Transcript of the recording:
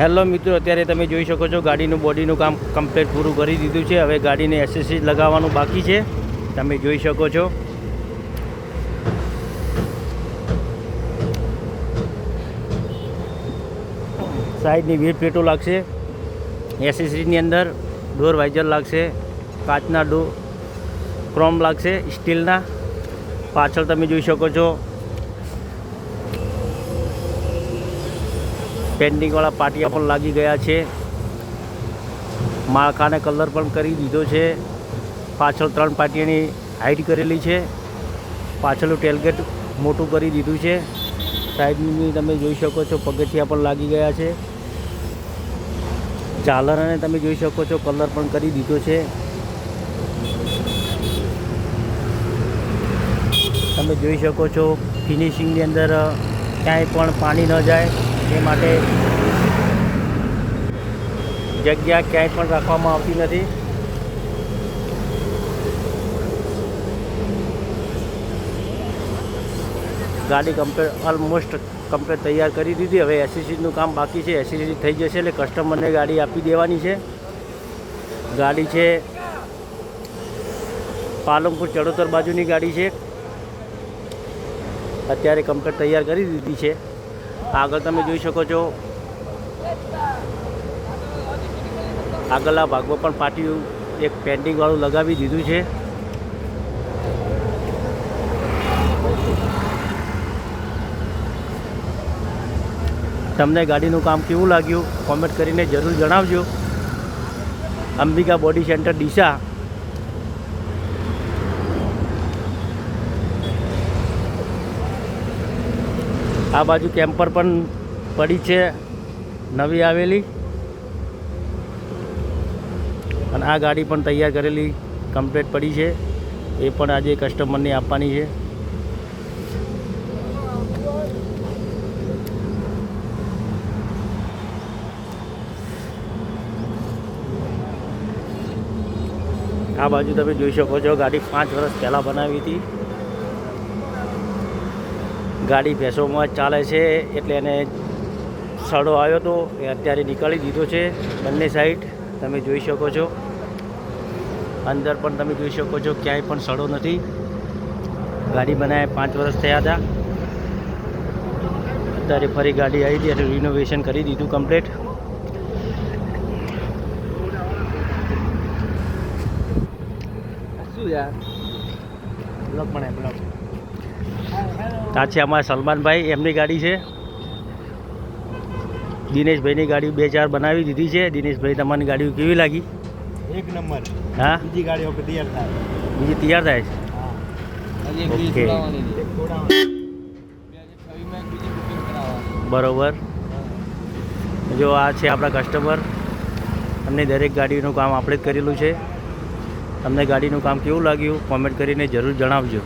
Hello મિત્રો, અત્યારે તમે જોઈ શકો છો ગાડીનું બોડીનું કામ કમ્પ્લીટ પૂરું કરી દીધું છે. હવે ગાડીને એસએસસી લગાવવાનું બાકી છે. તમે જોઈ શકો છો. સાઈડની વીર પ્લેટો લાગશે. એસેસરીની અંદર ડોર વાઇઝર લાગશે. કાચના ડો, ક્રોમ લાગશે, સ્ટીલના. પાછળ તમે જોઈ શકો છો પેન્ટિંગવાળા પાટિયા પણ લાગી ગયા છે. માળખાને કલર પણ કરી દીધો છે. પાછળ ત્રણ પાટિયાની હાઈટ કરેલી છે. પાછળનું ટેલગેટ મોટું કરી દીધું છે. સાઈડની તમે જોઈ શકો છો, પગથિયા પણ લાગી ગયા છે. ઝાલરને તમે જોઈ શકો છો, કલર પણ કરી દીધો છે. તમે જોઈ શકો છો, ફિનિશિંગની અંદર ક્યાંય પણ પાણી ન જાય. એ માટે જગ્યા ક્યાંય પણ રાખવામાં આવતી નથી. ગાડી કમ્પ્લેટ ઓલમોસ્ટ કમ્પ્લેટ તૈયાર કરી દીધી. હવે એસીસીનું કામ બાકી છે. એસીસી થઈ જશે એટલે કસ્ટમરને ગાડી આપી દેવાની છે. ગાડી છે પાલનપુર ચડોતર બાજુની ગાડી છે. અત્યારે કમ્પ્લેટ તૈયાર કરી દીધી છે. આગળ તમે જોઈ શકો છો. આગળના ભાગમાં પણ પાટિયું એક પેન્ટિંગવાળું લગાવી દીધું છે. તમને ગાડીનું કામ કેવું લાગ્યું? કોમેન્ટ કરીને જરૂર જણાવજો. Ambika body centre Deesa. આ બાજુ કેમ્પર પણ પડી છે, નવી આવેલી. અને આ ગાડી પણ તૈયાર કરેલી કમ્પ્લીટ પડી છે. એ પણ આજે કસ્ટમરને આપવાની છે. આ બાજુ તમે જોઈ શકો છો, ગાડી પાંચ વર્ષ પહેલાં બનાવી હતી. ગાડી ભેંસોમાં ચાલે છે એટલે એને સડો આવ્યો હતો એ અત્યારે નીકાળી દીધો છે બંને સાઈડ. તમે જોઈ શકો છો. અંદર પણ તમે જોઈ શકો છો ક્યાંય પણ સડો નથી. ગાડી બનાવે પાંચ વર્ષ થયા હતા. અત્યારે ફરી ગાડી આવી હતી એટલે રિનોવેશન કરી દીધું કમ્પ્લીટ શું યાર? પણ બ્લોક. આ છે અમારા સલમાનભાઈ એમની ગાડી છે. દિનેશભાઈની ગાડી બે ચાર બનાવી દીધી છે. દિનેશભાઈ તમારી ગાડી કેવી લાગી? એક નંબર. હા? બીજી ગાડીઓ તૈયાર થાય. બીજી તૈયાર થાય છે. છોડાવવાની બરોબર. જો આ છે આપણા કસ્ટમર અમને દરેક ગાડીનું કામ આપણે જ કરેલું છે. તમને ગાડીનું કામ કેવું લાગ્યું? કોમેન્ટ કરીને જરૂર જણાવજો.